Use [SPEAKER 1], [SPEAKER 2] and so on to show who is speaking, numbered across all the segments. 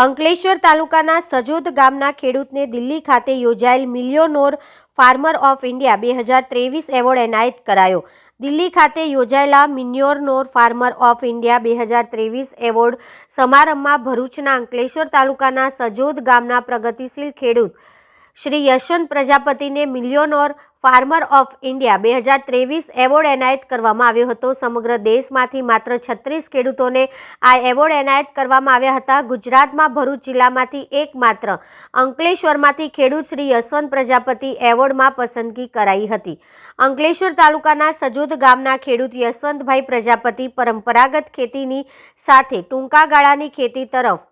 [SPEAKER 1] અંકલેશ્વર તાલુકાના સજોદ ગામના ખેડૂતને દિલ્હી ખાતે યોજાયેલ મિલિયોનોર ફાર્મર ઓફ ઇન્ડિયા બે હજાર ત્રેવીસ એવોર્ડ એનાયત કરાયો. દિલ્હી ખાતે યોજાયેલા મિન્યોરનોર ફાર્મર ઓફ ઇન્ડિયા બે હજાર ત્રેવીસ એવોર્ડ સમારંભમાં ભરૂચના અંકલેશ્વર તાલુકાના સજોદ ગામના પ્રગતિશીલ ખેડૂત શ્રી યશવંત પ્રજાપતિને મિલિયોનોર ફાર્મર ઓફ ઇન્ડિયા બે હજાર ત્રેવીસ એવોર્ડ એનાયત કરવામાં આવ્યો હતો. સમગ્ર દેશમાંથી માત્ર છત્રીસ ખેડૂતોને આ એવોર્ડ એનાયત કરવામાં આવ્યા હતા. ગુજરાતમાં ભરૂચ જિલ્લામાંથી એકમાત્ર અંકલેશ્વરમાંથી ખેડૂત શ્રી યશવંત પ્રજાપતિ એવોર્ડમાં પસંદગી કરાઈ હતી. અંકલેશ્વર તાલુકાના સજોદ ગામના ખેડૂત યશવંતભાઈ પ્રજાપતિ પરંપરાગત ખેતીની સાથે ટૂંકા ગાળાની ખેતી તરફ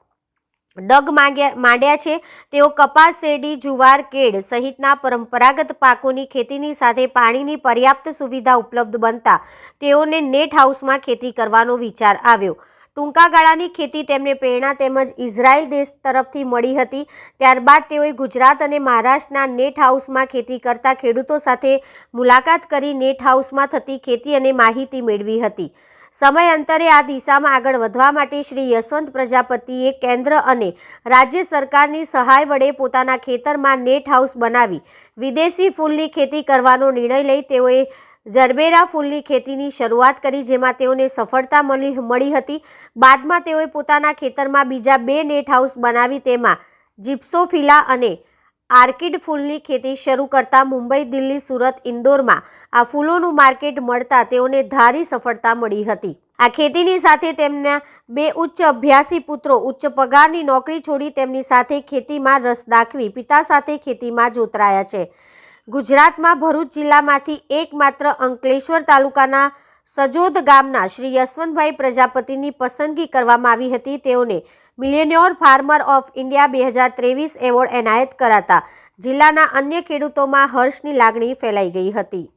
[SPEAKER 1] ડગ માંડ્યા છે. તેઓ કપાસ, શેરડી, જુવાર, કેળ સહિતના પરંપરાગત પાકોની ખેતીની સાથે પાણીની પર્યાપ્ત સુવિધા ઉપલબ્ધ બનતા તેઓને નેટ હાઉસમાં ખેતી કરવાનો વિચાર આવ્યો. ટૂંકા ગાળાની ખેતી તેમને પ્રેરણા તેમજ ઇઝરાયલ દેશ તરફથી મળી હતી. ત્યારબાદ તેઓએ ગુજરાત અને મહારાષ્ટ્રના નેટ હાઉસમાં ખેતી કરતા ખેડૂતો સાથે મુલાકાત કરી નેટ હાઉસમાં થતી ખેતી અને માહિતી મેળવી હતી. સમય અંતરે આ દિશામાં આગળ વધવા માટે શ્રી યશવંત પ્રજાપતિએ કેન્દ્ર અને રાજ્ય સરકારની સહાય વડે પોતાના ખેતરમાં નેટ હાઉસ બનાવી વિદેશી ફૂલની ખેતી કરવાનો નિર્ણય લઈ તેઓએ જરબેરા ફૂલની ખેતીની શરૂઆત કરી, જેમાં તેઓને સફળતા મળી મળી હતી. બાદમાં તેઓએ પોતાના ખેતરમાં બીજા બે નેટ હાઉસ બનાવી, તેમાં જીપ્સોફિલા અને આર્કિડ ફૂલની ખેતી શરૂ કરતા મુંબઈ, દિલ્હી, સુરત, ઇન્દોરમાં આ ફૂલોનું માર્કેટ મળતા તેઓને ધારી સફળતા મળી હતી. આ ખેતીની સાથે તેમના બે ઉચ્ચ અભ્યાસી પુત્રો ઉચ્ચ પગારની નોકરી છોડી તેમની સાથે ખેતીમાં રસ દાખવી પિતા સાથે ખેતીમાં જોતરાયા છે. ગુજરાતમાં ભરૂચ જિલ્લામાંથી એકમાત્ર અંકલેશ્વર તાલુકાના સજોદ ગામના શ્રી યશવંતભાઈ પ્રજાપતિની પસંદગી કરવામાં આવી હતી. તેઓને મિલેનિયોર ફાર્મર ઓફ ઇન્ડિયા બે હજાર ત્રેવીસ એવોર્ડ એનાયત કરાતા જિલ્લાના અન્ય ખેડૂતોમાં હર્ષની લાગણી ફેલાઈ ગઈ હતી.